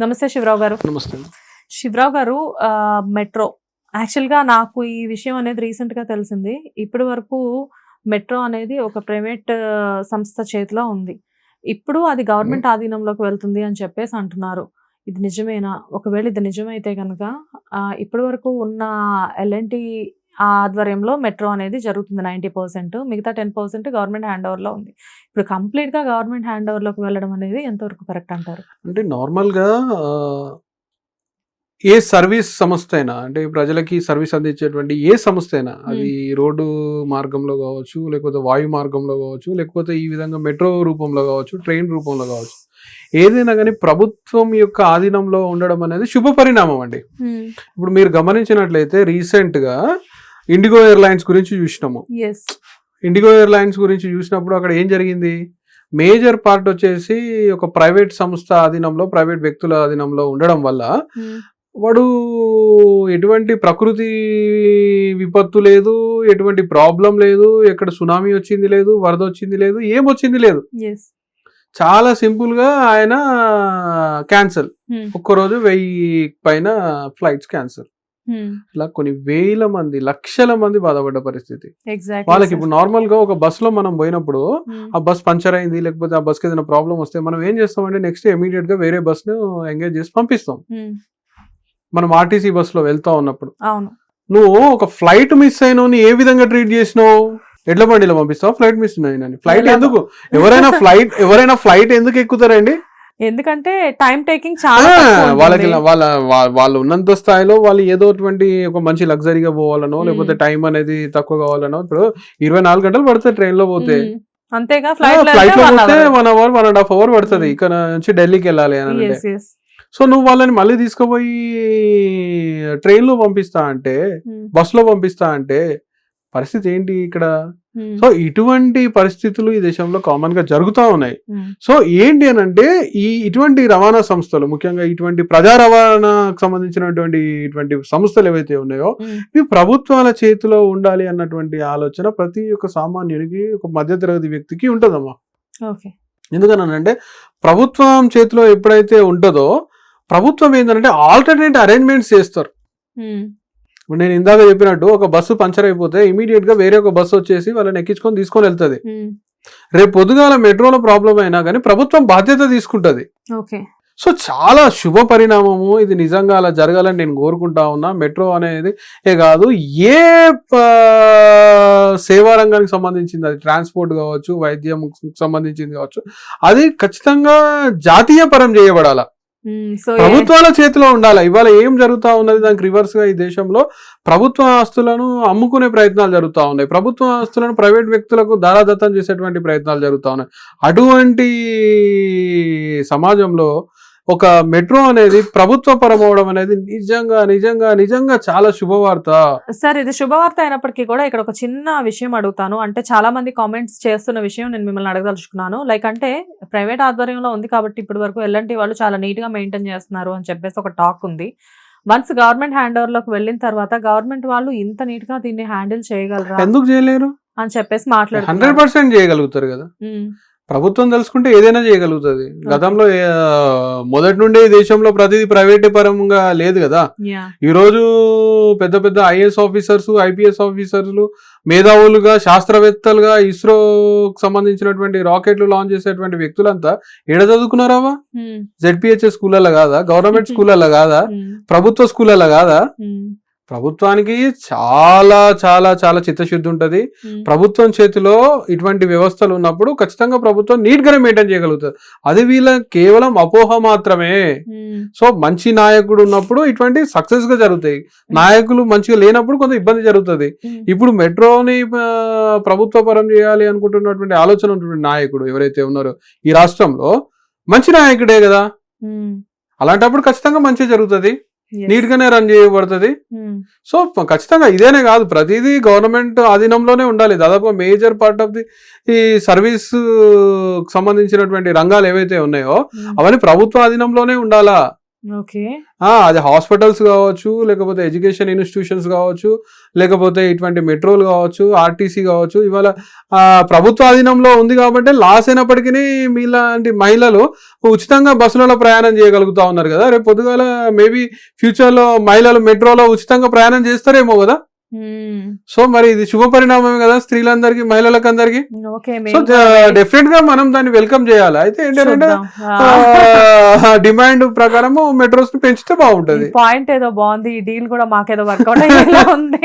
నమస్తే శివరావు గారు. నమస్తే. శివరావు గారు మెట్రో. యాక్చువల్గా నాకు ఈ విషయం అనేది రీసెంట్గా తెలిసింది. ఇప్పటి వరకు మెట్రో అనేది ఒక ప్రైవేట్ సంస్థ చేతిలో ఉంది. ఇప్పుడు అది గవర్నమెంట్ ఆధీనంలోకి వెళ్తుంది అని చెప్పేసి అంటున్నారు. ఇది నిజమేనా? ఒకవేళ ఇది నిజమైతే కనుక ఇప్పటి వరకు ఉన్న ఎల్ఎన్టీ ఆధ్వర్యంలో మెట్రో అనేది జరుగుతుంది నైంటీ పర్సెంట్. మిగతా టెన్ పర్సెంట్ గవర్నమెంట్ హ్యాండ్ ఓవర్లో ఉంది. ఇప్పుడు కంప్లీట్గా గవర్నమెంట్ హ్యాండ్ ఓవర్లోకి వెళ్ళడం అనేది ఎంతవరకు కరెక్ట్ అంటారు? అంటే నార్మల్గా ఆ, ఏ సర్వీస్ సంస్థ అయినా అంటే ప్రజలకి సర్వీస్ అందించేటువంటి ఏ సంస్థ అయినా అది రోడ్డు మార్గంలో కావచ్చు లేకపోతే వాయు మార్గంలో కావచ్చు లేకపోతే ఈ విధంగా మెట్రో రూపంలో కావచ్చు ట్రైన్ రూపంలో కావచ్చు ఏదైనా కానీ ప్రభుత్వం యొక్క ఆధీనంలో ఉండడం అనేది శుభ పరిణామం అండి ఇప్పుడు మీరు గమనించినట్లయితే రీసెంట్గా ఇండిగో ఎయిర్లైన్స్ గురించి చూసినాము. ఇండిగో ఎయిర్లైన్స్ గురించి చూసినప్పుడు అక్కడ ఏం జరిగింది? మేజర్ పార్ట్ వచ్చేసి ఒక ప్రైవేట్ సంస్థ ఆధీనంలో ప్రైవేట్ వ్యక్తుల ఆధీనంలో ఉండడం వల్ల వాడు ఎటువంటి ప్రకృతి విపత్తు లేదు ఎటువంటి ప్రాబ్లం లేదు ఎక్కడ సునామీ వచ్చింది లేదు వరద వచ్చింది లేదు ఏం వచ్చింది లేదు. చాలా సింపుల్గా ఆయన క్యాన్సల్ ఒక్కరోజు వెయ్యి పైన ఫ్లైట్స్ క్యాన్సల్ ఇలా కొన్ని వేల మంది లక్షల మంది బాధపడ్డ పరిస్థితి. వాళ్ళకి ఇప్పుడు నార్మల్గా ఒక బస్లో మనం పోయినప్పుడు ఆ బస్ పంచర్ అయింది లేకపోతే ఆ బస్కి ఏదైనా ప్రాబ్లం వస్తే మనం ఏం చేస్తామంటే నెక్స్ట్ ఇమీడియట్గా వేరే బస్ను ఎంగేజ్ చేసి పంపిస్తాం. మనం ఆర్టీసీ బస్లో వెళ్తా ఉన్నప్పుడు. నువ్వు ఒక ఫ్లైట్ మిస్ అయిన ఏ విధంగా ట్రీట్ చేసినావు? ఎడ్ల బండిలో పంపిస్తావు? ఫ్లైట్ మిస్ అయినని? ఫ్లైట్ ఎందుకు? ఎవరైనా ఫ్లైట్ ఎవరైనా ఫ్లైట్ ఎందుకు ఎక్కుతారండి? ఎందుకంటే టైం టేకింగ్ చాలా. వాళ్ళకి వాళ్ళ వాళ్ళు ఉన్నంత స్థాయిలో వాళ్ళు ఏదో అటువంటి ఒక మంచి లగ్జరీగా పోవాలనో. లేకపోతే టైం అనేది తక్కువ కావాలనో ఇప్పుడు ఇరవై నాలుగు గంటలు పడుతుంది ట్రైన్లో పోతే. అంతేగా ఫ్లైట్ ఫ్లైట్లో పోతే one hour one and half hour పడుతుంది. ఇక్కడ నుంచి ఢిల్లీకి వెళ్ళాలి అని సో నువ్వు వాళ్ళని మళ్ళీ తీసుకుపోయి ట్రైన్లో పంపిస్తా అంటే బస్లో పంపిస్తా అంటే పరిస్థితి ఏంటి ఇక్కడ? సో ఇటువంటి పరిస్థితులు ఈ దేశంలో కామన్గా జరుగుతూ ఉన్నాయి. సో ఏంటి అని అంటే ఈ ఇటువంటి రవాణా సంస్థలు ముఖ్యంగా ఇటువంటి ప్రజా రవాణాకు సంబంధించినటువంటి ఇటువంటి సంస్థలు ఏవైతే ఉన్నాయో ఇవి ప్రభుత్వాల చేతిలో ఉండాలి అన్నటువంటి ఆలోచన ప్రతి ఒక్క సామాన్యునికి ఒక మధ్యతరగతి వ్యక్తికి ఉంటుందమ్మా. ఎందుకనంటే ప్రభుత్వం చేతిలో ఎప్పుడైతే ఉంటుందో ప్రభుత్వం ఏంటంటే ఆల్టర్నేట్ అరేంజ్మెంట్స్ చేస్తారు. ఇప్పుడు నేను ఇందాక చెప్పినట్టు ఒక బస్సు పంచర్ అయిపోతే ఇమీడియట్గా వేరే ఒక బస్సు వచ్చేసి వాళ్ళని ఎక్కించుకొని తీసుకొని వెళ్తుంది. రేపు పొద్దుగాల మెట్రోలో ప్రాబ్లం అయినా కానీ ప్రభుత్వం బాధ్యత తీసుకుంటది. ఓకే సో చాలా శుభ పరిణామము. ఇది నిజంగా అలా జరగాలని నేను కోరుకుంటా ఉన్నా. మెట్రో అనేది ఏ కాదు ఏ సేవా రంగానికి సంబంధించింది. అది ట్రాన్స్పోర్ట్ కావచ్చు వైద్యం సంబంధించింది కావచ్చు. అది ఖచ్చితంగా జాతీయ పరం చేయబడాల. ప్రభుత్వాల చేతిలో ఉండాలి? ఇవాళ ఏం జరుగుతా ఉన్నది? దానికి రివర్స్గా ఈ దేశంలో ప్రభుత్వ ఆస్తులను అమ్ముకునే ప్రయత్నాలు జరుగుతా ఉన్నాయి. ప్రభుత్వ ఆస్తులను ప్రైవేట్ వ్యక్తులకు దారాదత్తం చేసేటువంటి ప్రయత్నాలు జరుగుతూ ఉన్నాయి. అటువంటి సమాజంలో ఒక మెట్రో అనేది ప్రభుత్వ పరం అవడం అనేది నిజంగా నిజంగా నిజంగా చాలా శుభవార్త. సార్ ఇది శుభవార్త అయినప్పటికీ కూడా ఇక్కడ ఒక చిన్న విషయం అడుగుతాను. అంటే చాలా మంది కామెంట్స్ చేస్తున్న విషయం నేను మిమ్మల్ని అడగదలుచుకున్నాను. లైక్ అంటే ప్రైవేట్ ఆధ్వర్యంలో ఉంది కాబట్టి ఇప్పటి వరకు ఎల్ఎన్టీ వాళ్ళు చాలా నీట్గా మెయింటైన్ చేస్తున్నారు అని చెప్పేసి ఒక టాక్ ఉంది. వన్స్ గవర్నమెంట్ హ్యాండ్ ఓవర్లోకి వెళ్ళిన తర్వాత గవర్నమెంట్ వాళ్ళు ఇంత నీట్గా దీన్ని హ్యాండిల్ చేయగలరా ఎందుకు చేయలేరు? అని చెప్పేసి హండ్రెడ్ మాట్లాడుతున్నారు పర్సెంట్ చేయగలుగుతారు కదా. ప్రభుత్వం తెలుసుకుంటే ఏదైనా చేయగలుగుతుంది. గతంలో మొదటి నుండే ఈ దేశంలో ప్రతిదీ ప్రైవేట్ పరంగా లేదు కదా. ఈ రోజు పెద్ద పెద్ద ఐఏఎస్ ఆఫీసర్స్ ఐపీఎస్ ఆఫీసర్లు మేధావులుగా శాస్త్రవేత్తలుగా ఇస్రో సంబంధించినటువంటి రాకెట్లు లాంచ్ చేసేటువంటి వ్యక్తులంతా ఎడ చదువుకున్నారావా జెడ్పిహెచ్ఎస్ స్కూళ్ళలో కాదా? గవర్నమెంట్ స్కూళ్ళలో కాదా? ప్రభుత్వ స్కూళ్ళలో కాదా? ప్రభుత్వానికి చాలా చాలా చాలా చిత్తశుద్ధి ఉంటది. ప్రభుత్వం చేతిలో ఇటువంటి వ్యవస్థలు ఉన్నప్పుడు ఖచ్చితంగా ప్రభుత్వం నీట్ గానే మెయింటైన్ చేయగలుగుతుంది. అది వీళ్ళ కేవలం అపోహ మాత్రమే. సో మంచి నాయకుడు ఉన్నప్పుడు ఇటువంటి సక్సెస్గా జరుగుతాయి నాయకులు మంచిగా లేనప్పుడు కొంత ఇబ్బంది జరుగుతుంది. ఇప్పుడు మెట్రోని ప్రభుత్వ పరం చేయాలి అనుకుంటున్నటువంటి ఆలోచన ఉన్నటువంటి నాయకుడు ఎవరైతే ఉన్నారో ఈ రాష్ట్రంలో మంచి నాయకుడే కదా. అలాంటప్పుడు ఖచ్చితంగా మంచి జరుగుతుంది. నీట్ గానే రన్ చేయబడుతుంది. సో ప- ఖచ్చితంగా ఇదేనే కాదు. ప్రతిదీ గవర్నమెంట్ ఆధీనంలోనే ఉండాలి. దాదాపు మేజర్ పార్ట్ ఆఫ్ ది ఈ సర్వీస్ సంబంధించినటువంటి రంగాలు ఏవైతే ఉన్నాయో ఉమ్, అవన్నీ ప్రభుత్వ ఆధీనంలోనే ఉండాలా? అది హాస్పిటల్స్ కావచ్చు లేకపోతే ఎడ్యుకేషన్ ఇన్స్టిట్యూషన్స్ కావచ్చు లేకపోతే ఇటువంటి మెట్రోలు కావచ్చు ఆర్టీసీ కావచ్చు ఇవాళ ప్రభుత్వ ఆధీనంలో ఉంది కాబట్టి లాస్ అయినప్పటికీ మీలాంటి మహిళలు ఉచితంగా బస్సులలో ప్రయాణం చేయగలుగుతా ఉన్నారు కదా. రేపు పొద్దుగాల మేబీ ఫ్యూచర్లో మహిళలు మెట్రోలో ఉచితంగా ప్రయాణం చేస్తారేమో కదా. సో మరి ఇది శుభ పరిణామమే కదా స్త్రీలందరికీ మహిళలకు అందరికీ సో డెఫినెట్గా మనం దాన్ని వెల్కమ్ చేయాలి. అయితే ఏంటంటే. డిమాండ్ ప్రకారం మెట్రోస్ని పెంచితే బాగుంటది. పాయింట్ ఏదో బాగుంది ఈ డీల్ కూడా మాకేదో వర్కౌట్ అయ్యేలా ఉంది.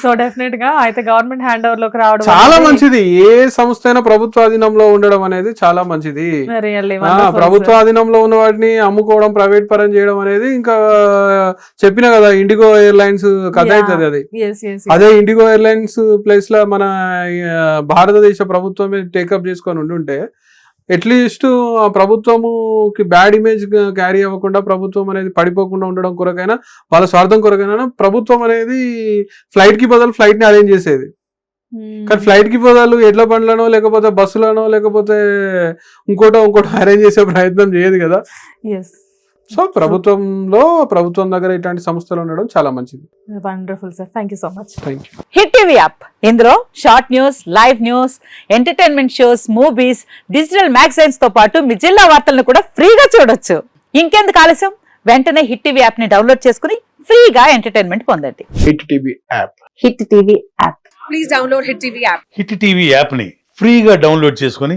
సో డెఫినెట్గా అయితే గవర్నమెంట్ హ్యాండ్ ఓవర్లోకి రావడం చాలా మంచిది. ఏ సంస్థ అయినా ప్రభుత్వ ఆధీనంలో ఉండడం అనేది చాలా మంచిది. ప్రభుత్వ ఆధీనంలో ఉన్న వాటిని అమ్ముకోవడం ప్రైవేట్ పరం చేయడం అనేది ఇంకా చెప్పిన కదా ఇండిగో ఎయిర్లైన్స్ కథ. అవుతుంది అది. అదే ఇండిగో ఎయిర్లైన్స్ ప్లేస్లో మన భారతదేశ ప్రభుత్వమే టేకప్ చేసుకొని ఉండుంటే అట్లీస్ట్ ఆ ప్రభుత్వముకి బ్యాడ్ ఇమేజ్ క్యారీ అవ్వకుండా ప్రభుత్వం అనేది పడిపోకుండా ఉండడం కొరకైనా వాళ్ళ స్వార్థం కొరకైనా ప్రభుత్వం అనేది ఫ్లైట్కి బదులు ఫ్లైట్ని అరేంజ్ చేసేది. కానీ ఫ్లైట్కి బదులు ఎడ్ల బండ్లనో లేకపోతే బస్సులనో లేకపోతే ఇంకోటో ఇంకోటో అరేంజ్ చేసే ప్రయత్నం చేయదు కదా. సో ప్రభుత్వంలో ప్రభుత్వం దగ్గర ఇట్లాంటి సంస్థలు ఉండడం చాలా మంచిది. Wonderful sir thank you so much thank you Hit TV app ఇందులో short news live news entertainment shows movies digital మ్యాగజైన్స్తో పాటు మీ జిల్లా వార్తలను కూడా ఫ్రీగా చూడొచ్చు. ఇంకెందుకు ఆలస్యం? వెంటనే హిట్ టీవీ యాప్ని డౌన్లోడ్ చేసుకుని ఫ్రీగా ఎంటర్టైన్మెంట్ పొందండి. Hit TV app Hit TV app please download Hit TV app. Hit TV యాప్ని ఫ్రీగా డౌన్లోడ్ చేసుకొని